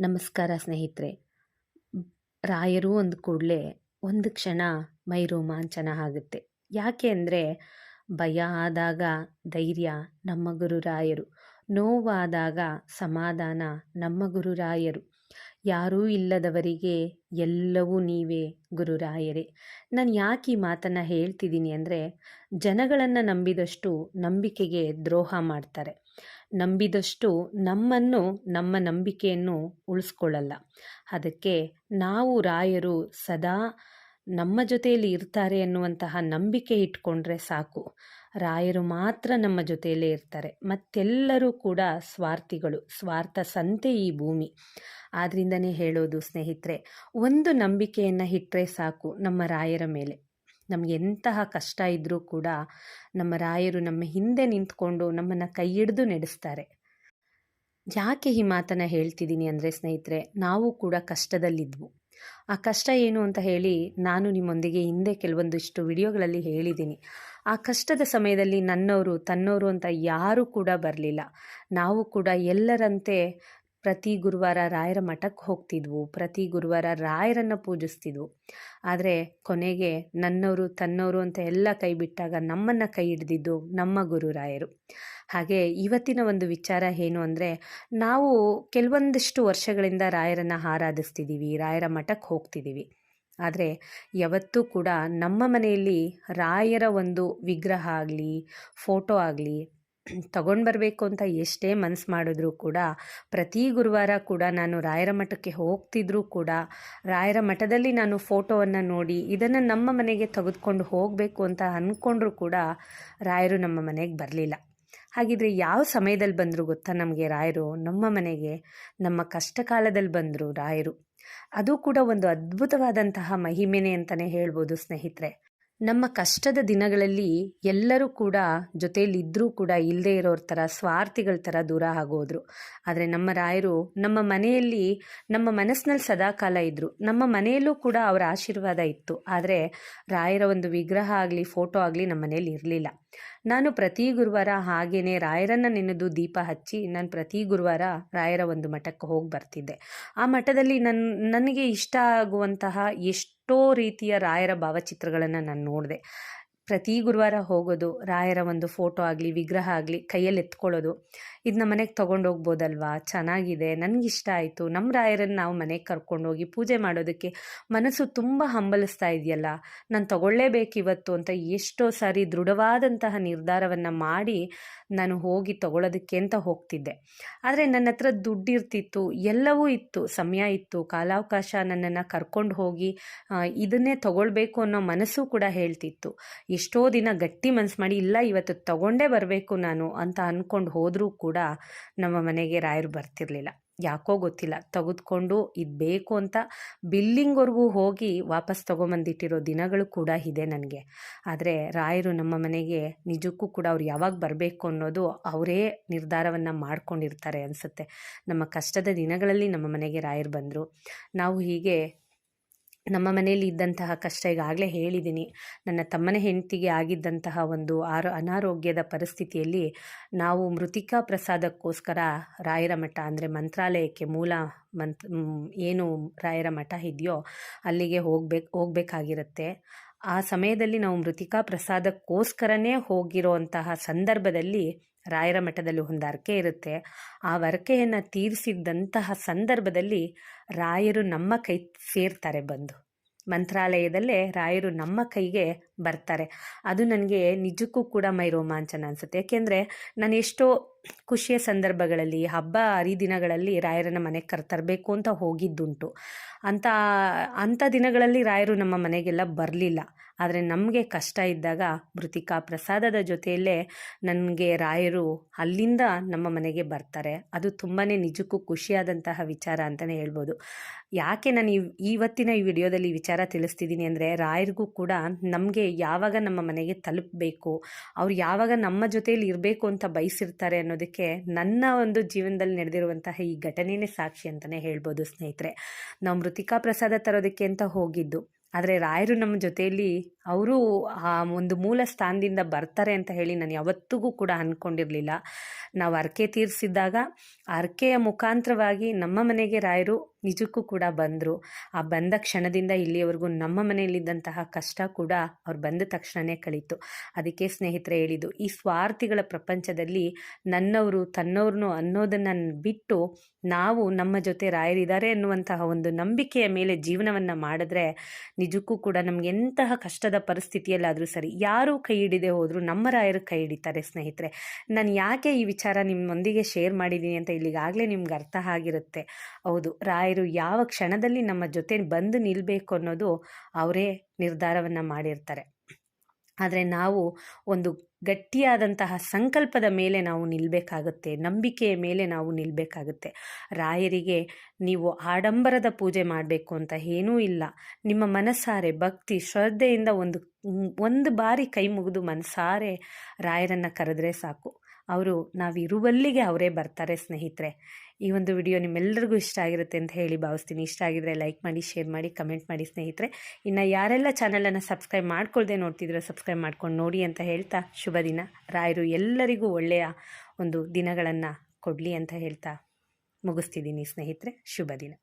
ನಮಸ್ಕಾರ ಸ್ನೇಹಿತರೆ. ರಾಯರು ಒಂದು ಕೂಡಲೇ ಒಂದು ಕ್ಷಣ ಮೈ ರೋಮಾಂಚನ ಆಗುತ್ತೆ. ಯಾಕೆ ಅಂದರೆ ಭಯ ಆದಾಗ ಧೈರ್ಯ ನಮ್ಮ ಗುರುರಾಯರು ನೋವಾದಾಗ ಸಮಾಧಾನ ನಮ್ಮ ಗುರುರಾಯರು ಯಾರೂ ಇಲ್ಲದವರಿಗೆ ಎಲ್ಲವೂ ನೀವೇ ಗುರುರಾಯರೇ ನಾನು ಯಾಕೆ ಈ ಮಾತನ್ನು ಹೇಳ್ತಿದ್ದೀನಿ ಅಂದರೆ ಜನಗಳನ್ನು ನಂಬಿದಷ್ಟು ನಂಬಿಕೆಗೆ ದ್ರೋಹ ಮಾಡ್ತಾರೆ. ನಂಬಿದಷ್ಟು ನಮ್ಮನ್ನು, ನಮ್ಮ ನಂಬಿಕೆಯನ್ನು ಉಳಿಸ್ಕೊಳ್ಳಲ್ಲ. ಅದಕ್ಕೆ ನಾವು ರಾಯರು ಸದಾ ನಮ್ಮ ಜೊತೆಯಲ್ಲಿ ಇರ್ತಾರೆ ಅನ್ನುವಂತಹ ನಂಬಿಕೆ ಇಟ್ಕೊಂಡ್ರೆ ಸಾಕು. ರಾಯರು ಮಾತ್ರ ನಮ್ಮ ಜೊತೆಯಲ್ಲೇ ಇರ್ತಾರೆ. ಮತ್ತೆಲ್ಲರೂ ಕೂಡ ಸ್ವಾರ್ಥಿಗಳು, ಸ್ವಾರ್ಥ ಸಂತೆ ಈ ಭೂಮಿ. ಆದ್ರಿಂದನೇ ಹೇಳೋದು ಸ್ನೇಹಿತರೆ, ಒಂದು ನಂಬಿಕೆಯನ್ನು ಇಟ್ಟರೆ ಸಾಕು ನಮ್ಮ ರಾಯರ ಮೇಲೆ. ನಮ್ಗೆ ಎಂತಹ ಕಷ್ಟ ಇದ್ದರೂ ಕೂಡ ನಮ್ಮ ರಾಯರು ನಮ್ಮ ಹಿಂದೆ ನಿಂತ್ಕೊಂಡು ನಮ್ಮನ್ನು ಕೈ ಹಿಡಿದು ನಡೆಸ್ತಾರೆ. ಯಾಕೆ ಈ ಮಾತನ್ನು ಹೇಳ್ತಿದ್ದೀನಿ ಅಂದರೆ ಸ್ನೇಹಿತರೆ, ನಾವು ಕೂಡ ಕಷ್ಟದಲ್ಲಿದ್ವು. ಆ ಕಷ್ಟ ಏನು ಅಂತ ಹೇಳಿ ನಾನು ನಿಮ್ಮೊಂದಿಗೆ ಹಿಂದೆ ಕೆಲವೊಂದಿಷ್ಟು ವಿಡಿಯೋಗಳಲ್ಲಿ ಹೇಳಿದ್ದೀನಿ. ಆ ಕಷ್ಟದ ಸಮಯದಲ್ಲಿ ನನ್ನವರು ತನ್ನವರು ಅಂತ ಯಾರೂ ಕೂಡ ಬರಲಿಲ್ಲ. ನಾವು ಕೂಡ ಎಲ್ಲರಂತೆ ಪ್ರತಿ ಗುರುವಾರ ರಾಯರ ಮಠಕ್ಕೆ ಹೋಗ್ತಿದ್ವು. ಪ್ರತಿ ಗುರುವಾರ ರಾಯರನ್ನು ಪೂಜಿಸ್ತಿದ್ವು. ಆದರೆ ಕೊನೆಗೆ ನನ್ನವರು ತನ್ನವರು ಅಂತ ಎಲ್ಲ ಕೈ ಬಿಟ್ಟಾಗ ನಮ್ಮನ್ನು ಕೈ ಹಿಡಿದಿದ್ದು ನಮ್ಮ ಗುರು ರಾಯರು. ಹಾಗೆ ಇವತ್ತಿನ ಒಂದು ವಿಚಾರ ಏನು ಅಂದರೆ, ನಾವು ಕೆಲವೊಂದಿಷ್ಟು ವರ್ಷಗಳಿಂದ ರಾಯರನ್ನು ಆರಾಧಿಸ್ತಿದ್ದೀವಿ ರಾಯರ ಮಠಕ್ಕೆ ಹೋಗ್ತಿದ್ದೀವಿ ಆದರೆ ಯಾವತ್ತೂ ಕೂಡ ನಮ್ಮ ಮನೆಯಲ್ಲಿ ರಾಯರ ಒಂದು ವಿಗ್ರಹ ಆಗಲಿ, ಫೋಟೋ ಆಗಲಿ ತಗೊಂಡು ಬರಬೇಕು ಅಂತ ಎಷ್ಟೇ ಮನಸ್ಸು ಮಾಡಿದ್ರೂ ಕೂಡ, ಪ್ರತಿ ಗುರುವಾರ ಕೂಡ ನಾನು ರಾಯರ ಮಠಕ್ಕೆ ಹೋಗ್ತಿದ್ರೂ ಕೂಡ, ರಾಯರ ಮಠದಲ್ಲಿ ನಾನು ಫೋಟೋವನ್ನು ನೋಡಿ, ಇದನ್ನು ನಮ್ಮ ಮನೆಗೆ ತೆಗೆದುಕೊಂಡು ಹೋಗಬೇಕು ಅಂತ ಅಂದ್ಕೊಂಡ್ರೂ ಕೂಡ ರಾಯರು ನಮ್ಮ ಮನೆಗೆ ಬರಲಿಲ್ಲ. ಹಾಗಿದ್ರೆ ಯಾವ ಸಮಯದಲ್ಲಿ ಬಂದರು ಗೊತ್ತಾ ನಮಗೆ ರಾಯರು? ನಮ್ಮ ಮನೆಗೆ, ನಮ್ಮ ಕಷ್ಟ ಕಾಲದಲ್ಲಿ ಬಂದರು ರಾಯರು. ಅದು ಕೂಡ ಒಂದು ಅದ್ಭುತವಾದಂತಹ ಮಹಿಮೆನೆ ಅಂತಲೇ ಹೇಳ್ಬೋದು ಸ್ನೇಹಿತರೆ. ನಮ್ಮ ಕಷ್ಟದ ದಿನಗಳಲ್ಲಿ ಎಲ್ಲರೂ ಕೂಡ ಜೊತೆಯಲ್ಲಿದ್ದರೂ ಕೂಡ ಇಲ್ಲದೇ ಇರೋರ ಥರ, ಸ್ವಾರ್ಥಿಗಳ ಥರ ದೂರ ಆಗೋದ್ರು. ಆದರೆ ನಮ್ಮ ರಾಯರು ನಮ್ಮ ಮನೆಯಲ್ಲಿ, ನಮ್ಮ ಮನಸ್ಸಿನಲ್ಲಿ ಸದಾಕಾಲ ಇದ್ದರು ನಮ್ಮ ಮನೆಯಲ್ಲೂ ಕೂಡ ಅವರ ಆಶೀರ್ವಾದ ಇತ್ತು. ಆದರೆ ರಾಯರ ಒಂದು ವಿಗ್ರಹ ಆಗಲಿ, ಫೋಟೋ ಆಗಲಿ ನಮ್ಮ ಮನೆಯಲ್ಲಿ ಇರಲಿಲ್ಲ. ನಾನು ಪ್ರತಿ ಗುರುವಾರ ಹಾಗೇನೆ ರಾಯರನ್ನು ನೆನೆದು ದೀಪ ಹಚ್ಚಿ ನಾನು ಪ್ರತಿ ಗುರುವಾರ ರಾಯರ ಒಂದು ಮಠಕ್ಕೆ ಹೋಗಿ ಬರ್ತಿದ್ದೆ. ಆ ಮಠದಲ್ಲಿ ನನ್ನ ನನಗೆ ಇಷ್ಟ ಆಗುವಂತಹ ಎಷ್ಟೋ ರೀತಿಯ ರಾಯರ ಭಾವಚಿತ್ರಗಳನ್ನು ನಾನು ನೋಡಿದೆ. ಪ್ರತಿ ಗುರುವಾರ ಹೋಗೋದು, ರಾಯರ ಒಂದು ಫೋಟೋ ಆಗಲಿ, ವಿಗ್ರಹ ಆಗಲಿ, ಕೈಯಲ್ಲಿ ಎತ್ಕೊಳ್ಳೋದು ಇದನ್ನ ಮನೆಗೆ ತೊಗೊಂಡೋಗ್ಬೋದಲ್ವಾ ಚೆನ್ನಾಗಿದೆ, ನನಗಿಷ್ಟ ಆಯಿತು. ನಮ್ಮ ರಾಯರನ್ನು ನಾವು ಮನೆಗೆ ಕರ್ಕೊಂಡೋಗಿ ಪೂಜೆ ಮಾಡೋದಕ್ಕೆ ಮನಸ್ಸು ತುಂಬ ಹಂಬಲಿಸ್ತಾ ಇದೆಯಲ್ಲ? ನಾನು ತಗೊಳ್ಳೇಬೇಕು ಇವತ್ತು ಅಂತ ಎಷ್ಟೋ ಸಾರಿ ದೃಢವಾದಂತಹ ನಿರ್ಧಾರವನ್ನು ಮಾಡಿ ನಾನು ಹೋಗಿ ತಗೊಳ್ಳೋದಕ್ಕೆ ಅಂತ ಹೋಗ್ತಿದ್ದೆ. ಆದರೆ ನನ್ನ ಹತ್ರ ದುಡ್ಡಿರ್ತಿತ್ತು, ಎಲ್ಲವೂ ಇತ್ತು, ಸಮಯ ಇತ್ತು, ಕಾಲಾವಕಾಶ ನನ್ನನ್ನು ಕರ್ಕೊಂಡು ಹೋಗಿ ಇದನ್ನೇ ತಗೊಳ್ಬೇಕು ಅನ್ನೋ ಮನಸ್ಸು ಕೂಡ ಹೇಳ್ತಿತ್ತು. ಎಷ್ಟೋ ದಿನ ಗಟ್ಟಿ ಮನಸ್ಸು ಮಾಡಿ, ಇಲ್ಲ, ಇವತ್ತು ತಗೊಂಡೇ ಬರಬೇಕು ನಾನು ಅಂತ ಅಂದ್ಕೊಂಡು ಹೋದರೂ ಕೂಡ ನಮ್ಮ ಮನೆಗೆ ರಾಯರು ಬರ್ತಿರಲಿಲ್ಲ. ಯಾಕೋ ಗೊತ್ತಿಲ್ಲ. ತೆಗೆದುಕೊಂಡು ಇದು ಬೇಕು ಅಂತ ಬಿಲ್ಲಿಂಗ್ವರೆಗೂ ಹೋಗಿ ವಾಪಸ್ ತೊಗೊಂಬಂದಿಟ್ಟಿರೋ ದಿನಗಳು ಕೂಡ ಇದೆ ನನಗೆ. ಆದರೆ ರಾಯರು ನಮ್ಮ ಮನೆಗೆ ನಿಜಕ್ಕೂ ಕೂಡ ಅವ್ರು ಯಾವಾಗ ಬರಬೇಕು ಅನ್ನೋದು ಅವರೇ ನಿರ್ಧಾರವನ್ನು ಮಾಡ್ಕೊಂಡಿರ್ತಾರೆ ಅನಿಸುತ್ತೆ. ನಮ್ಮ ಕಷ್ಟದ ದಿನಗಳಲ್ಲಿ ನಮ್ಮ ಮನೆಗೆ ರಾಯರು ಬಂದರು. ನಾವು ಹೀಗೆ ನಮ್ಮ ಮನೆಯಲ್ಲಿ ಇದ್ದಂತಹ ಕಷ್ಟ ಈಗಾಗಲೇ ಹೇಳಿದ್ದೀನಿ. ನನ್ನ ತಮ್ಮನ ಹೆಂಡತಿಗೆ ಆಗಿದ್ದಂತಹ ಒಂದು ಆರೋ, ಅನಾರೋಗ್ಯದ ಪರಿಸ್ಥಿತಿಯಲ್ಲಿ ನಾವು ಮೃತಿಕಾ ಪ್ರಸಾದಕ್ಕೋಸ್ಕರ ರಾಯರ ಮಠ ಅಂದರೆ ಮಂತ್ರಾಲಯಕ್ಕೆ ಮೂಲ ಮಂತ್ ಏನು ರಾಯರ ಮಠ ಇದೆಯೋ ಅಲ್ಲಿಗೆ ಹೋಗ್ಬೇಕು, ಹೋಗಬೇಕಾಗಿರುತ್ತೆ. ಆ ಸಮಯದಲ್ಲಿ ನಾವು ಮೃತಿಕಾ ಪ್ರಸಾದಕ್ಕೋಸ್ಕರನೇ ಹೋಗಿರೋ ಸಂದರ್ಭದಲ್ಲಿ ರಾಯರ ಮಠದಲ್ಲಿ ಒಂದು ಹರಕೆ ಇರುತ್ತೆ. ಆ ಹರಕೆಯನ್ನು ತೀರಿಸಿದ್ದಂತಹ ಸಂದರ್ಭದಲ್ಲಿ ರಾಯರು ನಮ್ಮ ಕೈ ಸೇರ್ತಾರೆ ಬಂದು. ಮಂತ್ರಾಲಯದಲ್ಲೇ ರಾಯರು ನಮ್ಮ ಕೈಗೆ ಬರ್ತಾರೆ. ಅದು ನನಗೆ ನಿಜಕ್ಕೂ ಕೂಡ ಮೈ ರೋಮಾಂಚನ ಅನಿಸುತ್ತೆ. ಯಾಕೆಂದರೆ ನಾನು ಎಷ್ಟೋ ಖುಷಿಯ ಸಂದರ್ಭಗಳಲ್ಲಿ, ಹಬ್ಬ ಹರಿದಿನಗಳಲ್ಲಿ ರಾಯರನ್ನ ಮನೆಗೆ ಕರ್ತರಬೇಕು ಅಂತ ಹೋಗಿದ್ದುಂಟು. ಅಂಥ ಅಂಥ ದಿನಗಳಲ್ಲಿ ರಾಯರು ನಮ್ಮ ಮನೆಗೆಲ್ಲ ಬರಲಿಲ್ಲ. ಆದರೆ ನಮಗೆ ಕಷ್ಟ ಇದ್ದಾಗ ಮೃತಿಕಾ ಪ್ರಸಾದದ ಜೊತೆಯಲ್ಲೇ ನನಗೆ ರಾಯರು ಅಲ್ಲಿಂದ ನಮ್ಮ ಮನೆಗೆ ಬರ್ತಾರೆ. ಅದು ತುಂಬಾ ನಿಜಕ್ಕೂ ಖುಷಿಯಾದಂತಹ ವಿಚಾರ ಅಂತಲೇ ಹೇಳ್ಬೋದು. ಯಾಕೆ ನಾನು ಇವತ್ತಿನ ಈ ವಿಡಿಯೋದಲ್ಲಿ ವಿಚಾರ ತಿಳಿಸ್ತಿದ್ದೀನಿ ಅಂದರೆ ರಾಯರಿಗೂ ಕೂಡ ನಮಗೆ ಯಾವಾಗ ನಮ್ಮ ಮನೆಗೆ ತಲುಪಬೇಕು, ಅವ್ರು ಯಾವಾಗ ನಮ್ಮ ಜೊತೆಯಲ್ಲಿ ಇರಬೇಕು ಅಂತ ಬಯಸಿರ್ತಾರೆ ಅನ್ನೋದಕ್ಕೆ ನನ್ನ ಒಂದು ಜೀವನದಲ್ಲಿ ನಡೆದಿರುವಂತಹ ಈ ಘಟನೆಯೇ ಸಾಕ್ಷಿ ಅಂತಲೇ ಹೇಳ್ಬೋದು ಸ್ನೇಹಿತರೆ. ನಾವು ಮೃತಿಕಾ ಪ್ರಸಾದ ತರೋದಕ್ಕೆ ಅಂತ ಹೋಗಿದ್ದು ಆದರೆ ರಾಯರು ನಮ್ಮ ಜೊತೆಯಲ್ಲಿ ಅವರು ಆ ಒಂದು ಮೂಲ ಸ್ಥಾನದಿಂದ ಬರ್ತಾರೆ ಅಂತ ಹೇಳಿ ನಾನು ಯಾವತ್ತಿಗೂ ಕೂಡ ಅಂದ್ಕೊಂಡಿರಲಿಲ್ಲ ನಾವು ಅರ್ಕೆ ತೀರಿಸಿದ್ದಾಗ ಅರ್ಕೆಯ ಮುಖಾಂತರವಾಗಿ ನಮ್ಮ ಮನೆಗೆ ರಾಯರು ನಿಜಕ್ಕೂ ಕೂಡ ಬಂದರು. ಆ ಬಂದ ಕ್ಷಣದಿಂದ ಇಲ್ಲಿಯವರೆಗೂ ನಮ್ಮ ಮನೆಯಲ್ಲಿದ್ದಂತಹ ಕಷ್ಟ ಕೂಡ ಅವ್ರು ಬಂದ ತಕ್ಷಣವೇ ಕಳೀತು. ಅದಕ್ಕೆ ಸ್ನೇಹಿತರೆ ಹೇಳಿದ್ದು, ಈ ಸ್ವಾರ್ಥಿಗಳ ಪ್ರಪಂಚದಲ್ಲಿ ನನ್ನವರು ತನ್ನವ್ರನ್ನು ಅನ್ನೋದನ್ನು ಬಿಟ್ಟು ನಾವು ನಮ್ಮ ಜೊತೆ ರಾಯರಿದ್ದಾರೆ ಅನ್ನುವಂತಹ ಒಂದು ನಂಬಿಕೆಯ ಮೇಲೆ ಜೀವನವನ್ನು ಮಾಡಿದ್ರೆ ನಿಜಕ್ಕೂ ಕೂಡ ನಮ್ಗೆ ಎಂತಹ ಕಷ್ಟದ ಪರಿಸ್ಥಿತಿಯಲ್ಲಾದರೂ ಸರಿ ಯಾರು ಕೈ ಹಿಡಿದೆ ಹೋದರೂ ನಮ್ಮ ರಾಯರು ಕೈ ಹಿಡಿತಾರೆ ಸ್ನೇಹಿತರೆ. ನಾನು ಯಾಕೆ ಈ ವಿಚಾರ ನಿಮ್ಮೊಂದಿಗೆ ಶೇರ್ ಮಾಡಿದ್ದೀನಿ ಅಂತ ಇಲ್ಲಿಗಾಗಲೇ ನಿಮ್ಗೆ ಅರ್ಥ ಆಗಿರುತ್ತೆ. ಹೌದು, ರಾಯರು ಯಾವ ಕ್ಷಣದಲ್ಲಿ ನಮ್ಮ ಜೊತೆ ಬಂದು ನಿಲ್ಲಬೇಕು ಅನ್ನೋದು ಅವರೇ ನಿರ್ಧಾರವನ್ನು ಮಾಡಿರ್ತಾರೆ. ಆದರೆ ನಾವು ಒಂದು ಗಟ್ಟಿಯಾದಂತಹ ಸಂಕಲ್ಪದ ಮೇಲೆ ನಾವು ನಿಲ್ಲಬೇಕಾಗುತ್ತೆ ನಂಬಿಕೆಯ ಮೇಲೆ ನಾವು ನಿಲ್ಲಬೇಕಾಗುತ್ತೆ ರಾಯರಿಗೆ ನೀವು ಆಡಂಬರದ ಪೂಜೆ ಮಾಡಬೇಕು ಅಂತ ಏನೂ ಇಲ್ಲ. ನಿಮ್ಮ ಮನಸ್ಸಾರೆ ಭಕ್ತಿ, ಶ್ರದ್ಧೆಯಿಂದ ಒಂದು ಒಂದು ಬಾರಿ ಕೈ ಮುಗಿದು ಮನಸಾರೆ ರಾಯರನ್ನು ಕರೆದ್ರೆ ಸಾಕು. ಅವರು ನಾವಿರುವಲ್ಲಿಗೆ ಅವರೇ ಬರ್ತಾರೆ, ಸ್ನೇಹಿತರೆ. ಈ ಒಂದು ವಿಡಿಯೋ ನಿಮ್ಮೆಲ್ಲರಿಗೂ ಇಷ್ಟ ಆಗಿರುತ್ತೆ ಅಂತ ಹೇಳಿ ಭಾವಿಸ್ತೀನಿ. ಇಷ್ಟ ಆಗಿದ್ರೆ ಲೈಕ್ ಮಾಡಿ, ಶೇರ್ ಮಾಡಿ, ಕಮೆಂಟ್ ಮಾಡಿ, ಸ್ನೇಹಿತರೆ. ಇನ್ನು ಯಾರೆಲ್ಲ ಚಾನಲನ್ನು ಸಬ್ಸ್ಕ್ರೈಬ್ ಮಾಡ್ಕೊಳ್ಳದೆ ನೋಡ್ತಿದ್ರೆ ಸಬ್ಸ್ಕ್ರೈಬ್ ಮಾಡ್ಕೊಂಡು ನೋಡಿ ಅಂತ ಹೇಳ್ತಾ ಶುಭ ದಿನ. ರಾಯರು ಎಲ್ಲರಿಗೂ ಒಳ್ಳೆಯ ಒಂದು ದಿನಗಳನ್ನು ಕೊಡಲಿ ಅಂತ ಹೇಳ್ತಾ ಮುಗಿಸ್ತಿದ್ದೀನಿ, ಸ್ನೇಹಿತರೆ. ಶುಭ ದಿನ.